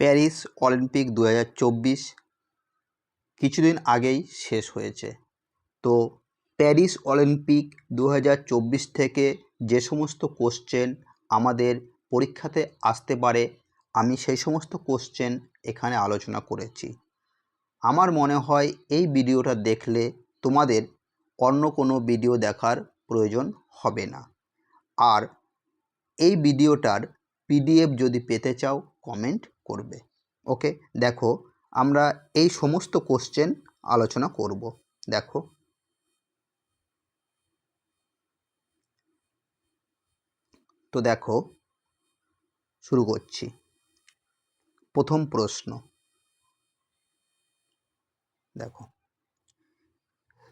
Paris Olympic দু হাজার চব্বিশ কিছুদিন আগেই শেষ হয়েছে। তো প্যারিস অলিম্পিক দু হাজার চব্বিশ থেকে যে সমস্ত কোশ্চেন আমাদের পরীক্ষাতে আসতে পারে, আমি সেই সমস্ত কোশ্চেন এখানে আলোচনা করেছি। আমার মনে হয় এই ভিডিওটা দেখলে তোমাদের অন্য কোনো ভিডিও দেখার প্রয়োজন হবে না। আর এই ভিডিওটার পিডিএফ যদি পেতে চাও কমেন্ট করবে। ওকে দেখো, আমরা এই সমস্ত কোশ্চেন আলোচনা করব। দেখো। তো দেখো, শুরু করছি। প্রথম প্রশ্ন। দেখো।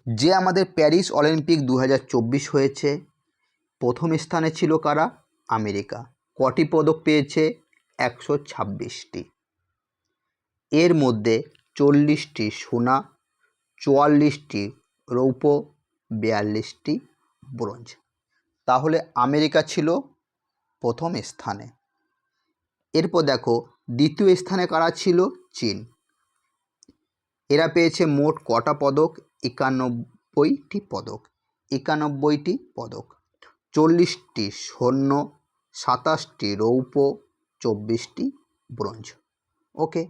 যে আমাদের প্যারিস অলিম্পিক দু হাজার চব্বিশ হয়েছে, প্রথম স্থানে ছিল কারা? আমেরিকা। কটি পদক পেয়েছে? একশো ছাব্বিশটি। এর মধ্যে চল্লিশটি সোনা, চুয়াল্লিশটি রৌপ্য, বিয়াল্লিশটি ব্রোঞ্জ। তাহলে আমেরিকা ছিল প্রথম স্থানে। এরপর দেখো, দ্বিতীয় স্থানে কারা ছিল? চীন। এরা পেয়েছে মোট কটা পদক? একানব্বইটি পদক। একানব্বইটি পদক। চল্লিশটি স্বর্ণ, সাতাশটি রৌপ্য চব্বিশটি ব্রোঞ্জ। ওকে?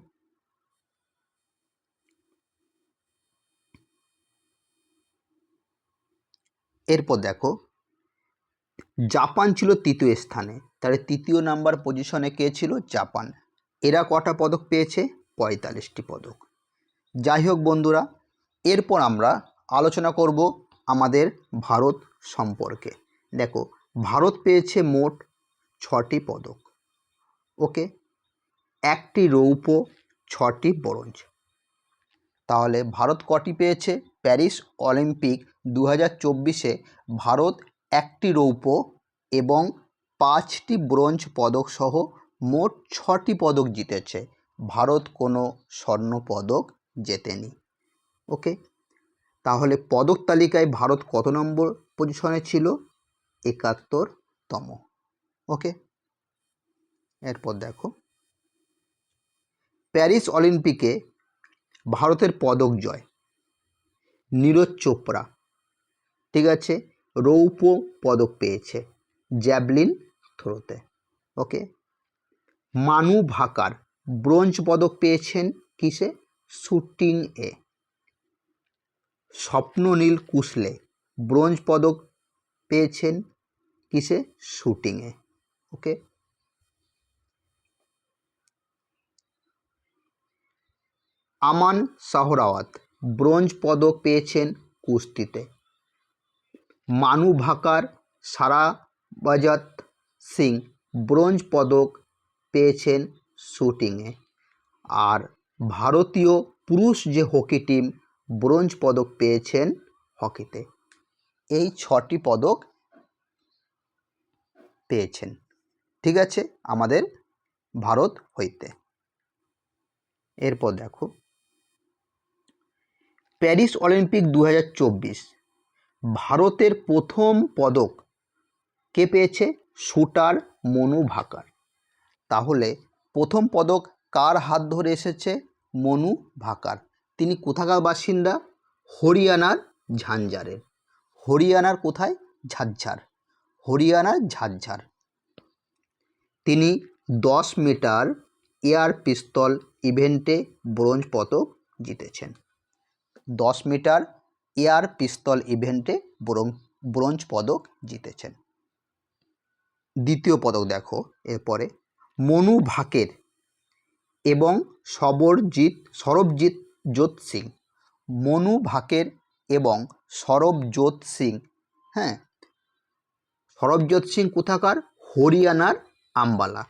এরপর দেখো, জাপান ছিল তৃতীয় স্থানে। তাহলে তৃতীয় নাম্বার পজিশনে কে ছিল? জাপান। এরা কটা পদক পেয়েছে? পঁয়তাল্লিশটি পদক। যাই হোক বন্ধুরা, এরপর আমরা আলোচনা করব আমাদের ভারত সম্পর্কে। দেখো, ভারত পেয়েছে মোট ছটি পদক। ওকে? একটি রৌপ্য, ছটি ব্রোঞ্জ। তাহলে ভারত কটি পেয়েছে? প্যারিস অলিম্পিক দু হাজার চব্বিশে ভারত একটি রৌপ্য এবং পাঁচটি ব্রোঞ্জ পদক সহ মোট ছটি পদক জিতেছে। ভারত কোনো স্বর্ণ পদক জেতেনি। ওকে? তাহলে পদক তালিকায় ভারত কত নম্বর পজিশনে ছিল? একাত্তরতম। ওকে? এরপর দেখো। প্যারিস অলিম্পিকে ভারতের পদক জয়। নীরজ চোপড়া, ঠিক আছে, রৌপ্য পদক পেয়েছে জ্যাভলিন থ্রোতে, ওকে? মানু ভাকার ব্রোঞ্জ পদক পেয়েছেন কিসে? শুটিং এ। স্বপ্ননীল কুশলে ব্রোঞ্জ পদক পেয়েছেন কিসে? শুটিংয়ে ওকে? আমান শাহরাওয়াত ব্রোঞ্জ পদক পেয়েছেন কুস্তিতে। মানু ভাকার সারাবাজাত সিং ব্রোঞ্জ পদক পেয়েছেন শুটিংয়ে। আর ভারতীয় পুরুষ যে হকি টিম ব্রোঞ্জ পদক পেয়েছেন হকিতে, এই ছটি পদক পেয়েছেন। ঠিক আছে, আমাদের ভারত হইতে। এরপর দেখো। প্যারিস অলিম্পিক দু হাজার চব্বিশ। ভারতের প্রথম পদক কে পেয়েছে? শুটার মনু ভাকার। তাহলে প্রথম পদক কার হাত ধরে এসেছে? মনু ভাকার। তিনি কোথাকার বাসিন্দা? হরিয়ানার ঝাঞ্ঝারের হরিয়ানার কোথায়? ঝাঝঝার হরিয়ানার ঝাঝঝার তিনি দশ মিটার এয়ার পিস্তল ইভেন্টে ব্রোঞ্জ পদক জিতেছেন। দশ মিটার এয়ার পিস্তল ইভেন্টে ব্রোঞ্জ পদক জিতেছেন। দ্বিতীয় পদক দেখো, এরপরে মনু ভাকের এবং সবরজিৎ, সরবজিৎ জোত সিং। মনু ভাকের এবং সরবজোৎ সিং হ্যাঁ? সরবজোৎ সিং কোথাকার? হরিয়ানার আম্বালা।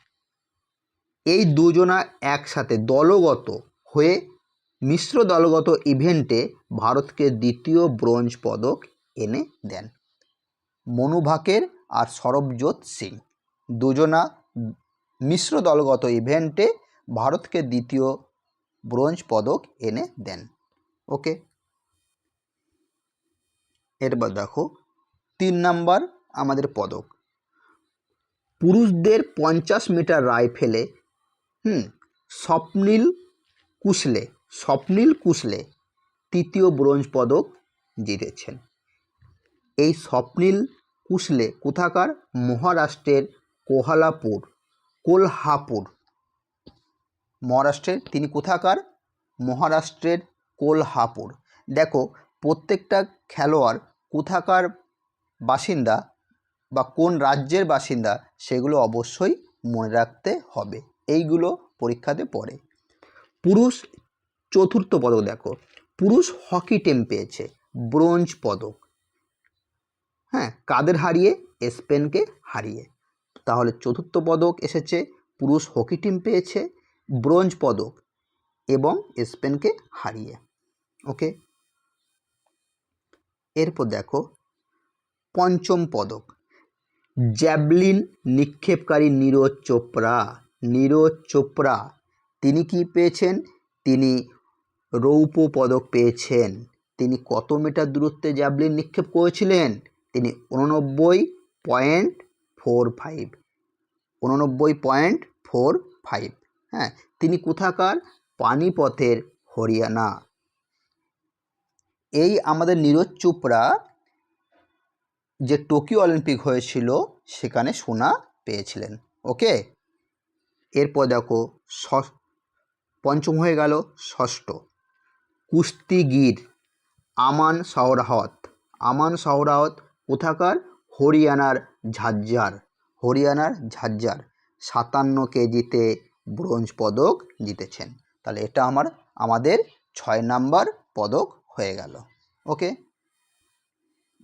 এই দুজনা একসাথে দলগত হয়ে মিশ্র দলগত ইভেন্টে ভারতকে দ্বিতীয় ব্রোঞ্জ পদক এনে দেন। মনু ভাকের আর সরবজোৎ সিং দুজনা মিশ্র দলগত ইভেন্টে ভারতকে দ্বিতীয় ব্রোঞ্জ পদক এনে দেন। ওকে। এরপর দেখো, তিন নাম্বার আমাদের পদক। পুরুষদের পঞ্চাশ মিটার রাইফেলে, হুম, স্বপ্নীল কুশলে স্বপ্নীল কুশলে তৃতীয় ব্রোঞ্জ পদক জিতেছেন। এই স্বপ্নীল কুশলে কোথাকার মহারাষ্ট্রের কোহালাপুর, কোলহাপুর? মহারাষ্ট্রের, তিনি কোথাকার মহারাষ্ট্রের কোলহাপুর? দেখো, প্রত্যেকটা খেলোয়াড় কোথাকার বাসিন্দা বা কোন রাজ্যের বাসিন্দা সেগুলো অবশ্যই মনে রাখতে হবে। এইগুলো পরীক্ষাতে পড়ে। পুরুষ চতুর্থ পদক দেখো। পুরুষ হকি টিম পেয়েছে, ব্রোঞ্জ পদক। হ্যাঁ কাদের হারিয়ে? স্পেনকে হারিয়ে। তাহলে চতুর্থ পদক এসেছে, পুরুষ হকি টিম পেয়েছে, ব্রোঞ্জ পদক এবং স্পেনকে হারিয়ে। ওকে এরপর দেখো, পঞ্চম পদক। জ্যাভলিন নিক্ষেপকারী নীরজ চোপড়া। নীরজ চোপড়া, তিনি কি পেয়েছেন? তিনি রৌপ্য পদক পেয়েছেন। তিনি কত মিটার দূরত্বে জ্যাভলিন নিক্ষেপ করেছিলেন? তিনি উননব্বই পয়েন্ট ফোর ফাইভ। উননব্বই পয়েন্ট ফোর ফাইভ। হ্যাঁ তিনি কোথাকার? পানিপথের হরিয়ানা। এই আমাদের নীরজ চোপড়া যে টোকিও অলিম্পিক হয়েছিল, সেখানে সোনা পেয়েছিলেন। ওকে? এরপর দেখো পঞ্চম হয়ে গেল ষষ্ঠ। কুস্তিগির, আমান সাওরাহত। আমান সাওরাহত কোথাকার? হরিয়ানার ঝাজ্জার হরিয়ানার ঝাজ্জার সাতান্ন কেজিতে ব্রোঞ্জ পদক জিতেছেন। তাহলে এটা আমার, আমাদের ছয় নাম্বার পদক হয়ে গেল। ওকে?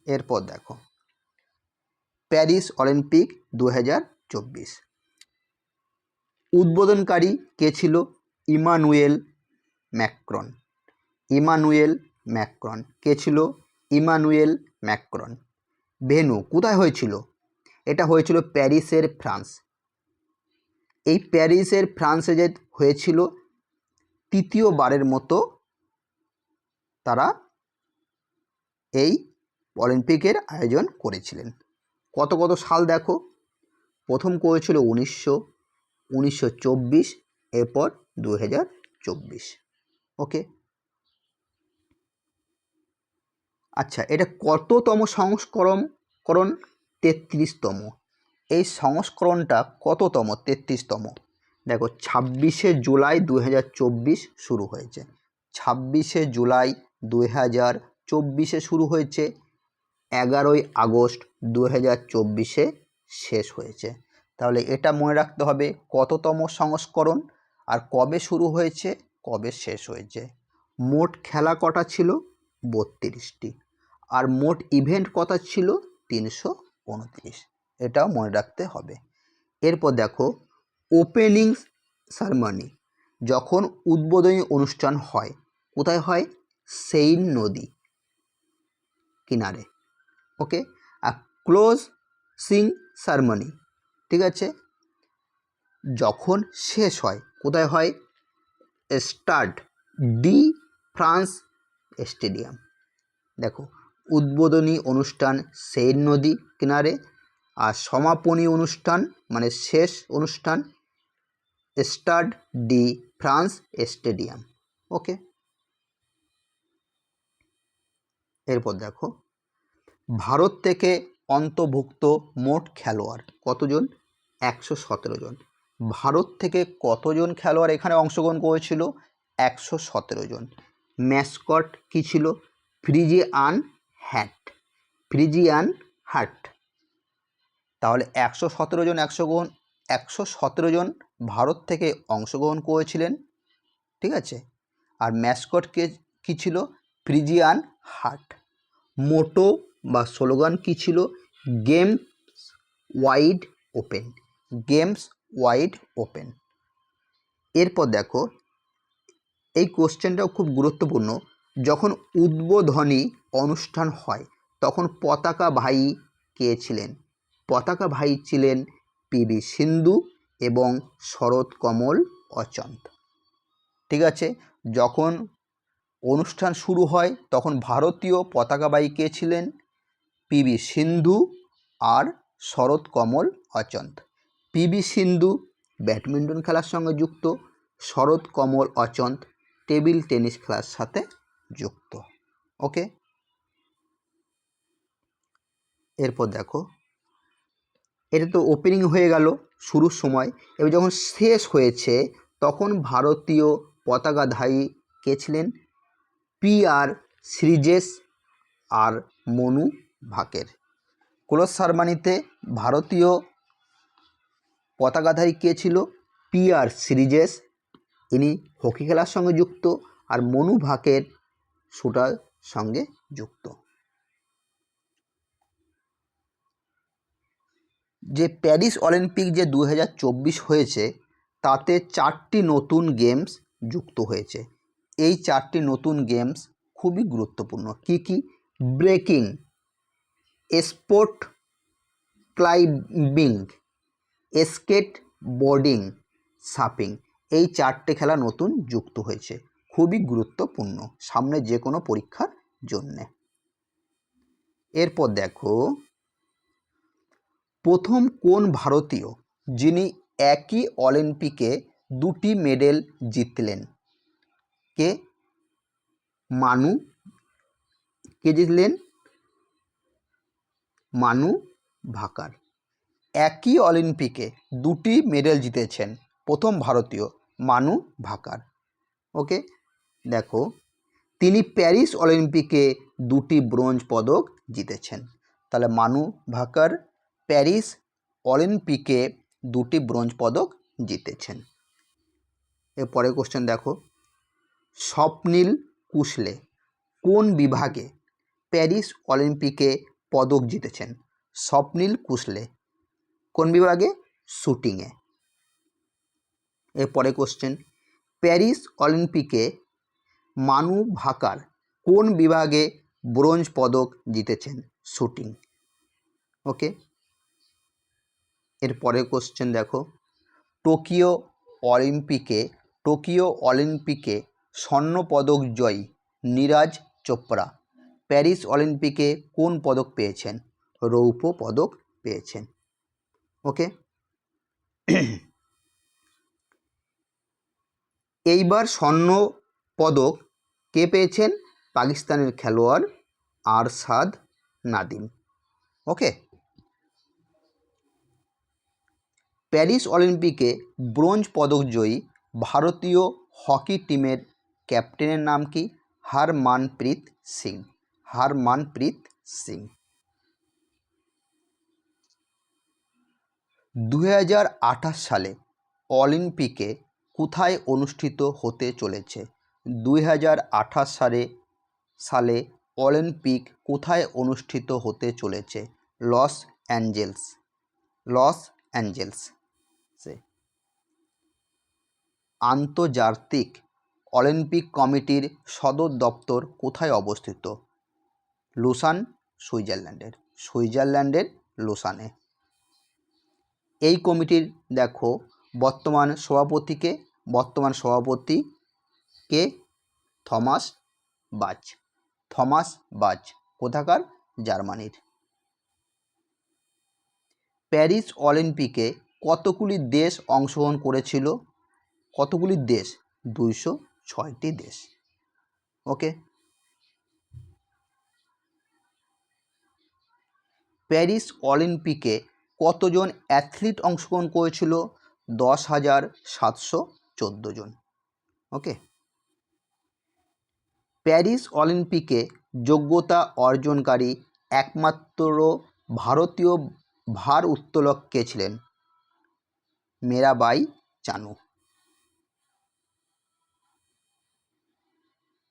এরপর দেখো। প্যারিস অলিম্পিক দু হাজার চব্বিশ। উদ্বোধনকারী কে ছিল? Emmanuel Macron. Emmanuel Macron. কে ছিল? Emmanuel Macron. ভেনু, কোথায় হয়েছিল? এটা হয়েছিল প্যারিসের ফ্রান্স। এই প্যারিসের ফ্রান্সে যে হয়েছিল, তৃতীয়বারের মতো তারা এই অলিম্পিকের আয়োজন করেছিলেন। কত কত সাল দেখো? প্রথম করেছিল উনিশশো উনিশশো চব্বিশ, এরপর দু হাজার চব্বিশ। ওকে? আচ্ছা এটা কততম সংস্করণ? করণ তেত্রিশতম। এই সংস্করণটা কততম? তেত্রিশতম। দেখো, ছাব্বিশে জুলাই দু হাজার চব্বিশ শুরু হয়েছে। ছাব্বিশে জুলাই দু হাজার চব্বিশে শুরু হয়েছে। এগারোই আগস্ট দু হাজার চব্বিশে শেষ হয়েছে। তাহলে এটা মনে রাখতে হবে, কততম সংস্করণ আর কবে শুরু হয়েছে, কবে শেষ হয়েছে। মোট খেলা কটা ছিল? বত্রিশটি। আর মোট ইভেন্ট কটা ছিল? তিনশো উনত্রিশ। এটাও মনে রাখতে হবে। এরপর দেখো ওপেনিং সারমনি যখন উদ্বোধনী অনুষ্ঠান হয়, কোথায় হয়? সেইন নদী কিনারে। ওকে? আর ক্লোজ সিং সারমনি ঠিক আছে? যখন শেষ হয়, কোথায় হয়? Stade, de France stadium. দেখো উদ্বোধনী অনুষ্ঠান সেইন নদী কিনারে আর সমাপনী অনুষ্ঠান মানে শেষ অনুষ্ঠান Stade de France stadium. Okay এরপর দেখো, ভারত থেকে অন্তর্ভুক্ত মোট খেলোয়াড় কতজন? একশো সতেরো জন। ভারত থেকে কতজন খেলোয়াড় এখানে অংশগ্রহণ করেছিল? একশো সতেরো জন। ম্যাসকট কী ছিল? ফ্রিজিয়ান হ্যাট ফ্রিজিয়ান হাট তাহলে একশো সতেরো জন একশোগ্রহণ একশো সতেরো জন ভারত থেকে অংশগ্রহণ করেছিলেন, ঠিক আছে? আর ম্যাসকট কে, কী ছিল? ফ্রিজিয়ান হাট মোটো বা স্লোগান কী ছিল? Games wide open games wide open এরপর দেখো, এই কোশ্চেনটাও খুব গুরুত্বপূর্ণ। যখন উদ্বোধনী অনুষ্ঠান হয়। তখন পতাকা ভাই কে ছিলেন? পতাকা ভাই ছিলেন পিবি সিন্ধু এবং শরৎ কমল অচন্ত। ঠিক আছে? যখন অনুষ্ঠান শুরু হয়, তখন ভারতীয় পতাকাবাহী কে ছিলেন? পিবি সিন্ধু আর শরৎ কমল অচন্ত। পিবি সিন্ধু ব্যাডমিন্টন খেলার সঙ্গে যুক্ত, শরৎ কমল অচন্ত টেবিল টেনিস খেলার সাথে যুক্ত। ওকে? এরপর দেখো, এটা তো ওপেনিং হয়ে গেল শুরুর সময়। এবার যখন শেষ হয়েছে, তখন ভারতীয় পতাকাধারী কে ছিলেন? পি আর শ্রীজেশ আর মনু ভাকের। কুলস সারমানিতে ভারতীয় পতাকাধারী কে ছিল? পি আর শ্রীজেশ ইনি হকি খেলার সঙ্গে যুক্ত আর মনু ভাকের শুটার সঙ্গে যুক্ত। যে প্যারিস অলিম্পিক যে দু হাজার চব্বিশ হয়েছে, তাতে চারটি নতুন গেমস যুক্ত হয়েছে। এই চারটি নতুন গেমস খুবই গুরুত্বপূর্ণ। কি কি? Breaking, sport climbing, skateboarding, surfing. এই চারটে খেলা নতুন যুক্ত হয়েছে। খুবই গুরুত্বপূর্ণ সামনে যে কোনো পরীক্ষার জন্যে। এরপর দেখো প্রথম কোন ভারতীয় যিনি একই অলিম্পিকে দুটি মেডেল জিতলেন? কে? মানু। কে জিতলেন? মানু ভাকার। একই অলিম্পিকে দুটি মেডেল জিতেছেন প্রথম ভারতীয় মানু ভাকার। ওকে? দেখো, তিনি প্যারিস অলিম্পিকে দুটি ব্রোঞ্জ পদক জিতেছেন। তাহলে মানু ভাকার প্যারিস অলিম্পিকে দুটি ব্রোঞ্জ পদক জিতেছেন। এরপরে কোশ্চেন দেখো। স্বপ্নীল কুশলে কোন বিভাগে প্যারিস অলিম্পিকে পদক জিতেছেন? স্বপ্নীল কুশলে কোন বিভাগে? শুটিংয়ে। এরপরে কোশ্চেন প্যারিস অলিম্পিকে মানু ভাকার কোন বিভাগে ব্রোঞ্জ পদক জিতেছেন? শুটিং। ওকে এরপরে কোশ্চেন দেখো। টোকিও অলিম্পিকে টোকিও অলিম্পিকে স্বর্ণপদক জয়ী নীরাজ চোপড়া। প্যারিস অলিম্পিকে কোন পদক পেয়েছেন? রৌপ্য পদক পেয়েছেন। ওকে এইবার স্বর্ণ পদক কে পেয়েছেন? পাকিস্তানের খেলোয়াড় আরশাদ নাদিম। ওকে প্যারিস অলিম্পিকে ব্রোঞ্জ পদক জয়ী ভারতীয় হকি টিমের ক্যাপ্টেনের নাম কি? হরমানপ্রীত সিং। হরমানপ্রীত সিং। দুই হাজার আঠাশ সালে অলিম্পিকে কোথায় অনুষ্ঠিত হতে চলেছে? দুই হাজার আঠাশ সালে সালে অলিম্পিক কোথায় অনুষ্ঠিত হতে চলেছে? Los Angeles. লস অ্যাঞ্জেলস সে আন্তর্জাতিক অলিম্পিক কমিটির সদর দপ্তর কোথায় অবস্থিত? লুসান, সুইজারল্যান্ডের। সুইজারল্যান্ডের লুসানে। এই কমিটির, দেখো, বর্তমান সভাপতিকে, বর্তমান সভাপতি কে থমাস বাজ থমাস বাজ কোথাকার? জার্মানির। প্যারিস অলিম্পিকে কতগুলি দেশ অংশগ্রহণ করেছিল? কতগুলি দেশ? দুইশো ছয়টি দেশ। ওকে? প্যারিস অলিম্পিকে কতজন অ্যাথলিট অংশগ্রহণ করেছিল? দশ হাজার সাতশো চোদ্দ জন। ওকে? প্যারিস অলিম্পিকে যোগ্যতা অর্জনকারী একমাত্র ভারতীয় ভার উত্তোলক কে ছিলেন? মেরাবাই চানু।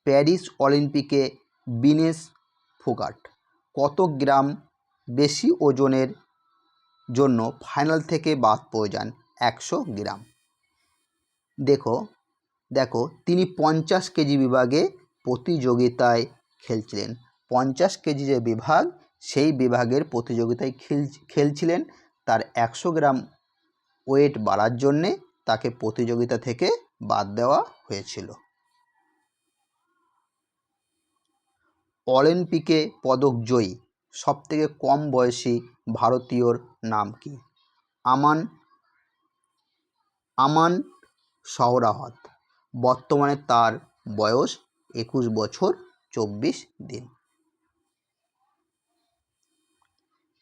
প্যারিস অলিম্পিকে বিনেশ ফোগাট। কত গ্রাম বেশি ওজনের জন্য ফাইনাল থেকে বাদ পড়ে যান? একশো গ্রাম। দেখো দেখো, তিনি পঞ্চাশ কেজি বিভাগে প্রতিযোগিতায় খেলছিলেন। পঞ্চাশ কেজি যে বিভাগ, সেই বিভাগের প্রতিযোগিতায় খেল, খেলছিলেন। তার একশো গ্রাম ওয়েট বাড়ার জন্যে তাকে প্রতিযোগিতা থেকে বাদ দেওয়া হয়েছিল। অলিম্পিকে পদক জয়ী, সবথেকে কম বয়সী ভারতীয়র নাম কি? আমান আমান সওরাহত বর্তমানে তার বয়স একুশ বছর চব্বিশ দিন।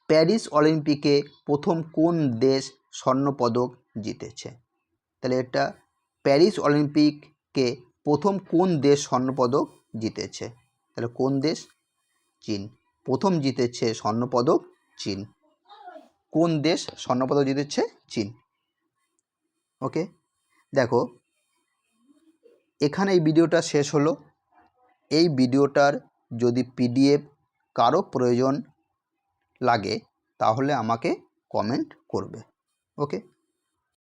প্যারিস অলিম্পিকে প্রথম কোন দেশ স্বর্ণপদক জিতেছে? তাহলে এটা প্যারিস অলিম্পিকে প্রথম কোন দেশ স্বর্ণপদক জিতেছে? তাহলে কোন দেশ? চীন। প্রথম জিতেছে স্বর্ণপদক চীন। কোন দেশ স্বর্ণপদক জিতেছে চীন? ওকে, দেখো, এখানে এই ভিডিওটা শেষ হলো। এই ভিডিওটার যদি পিডিএফ কারও প্রয়োজন লাগে, তাহলে আমাকে কমেন্ট করবে। ওকে?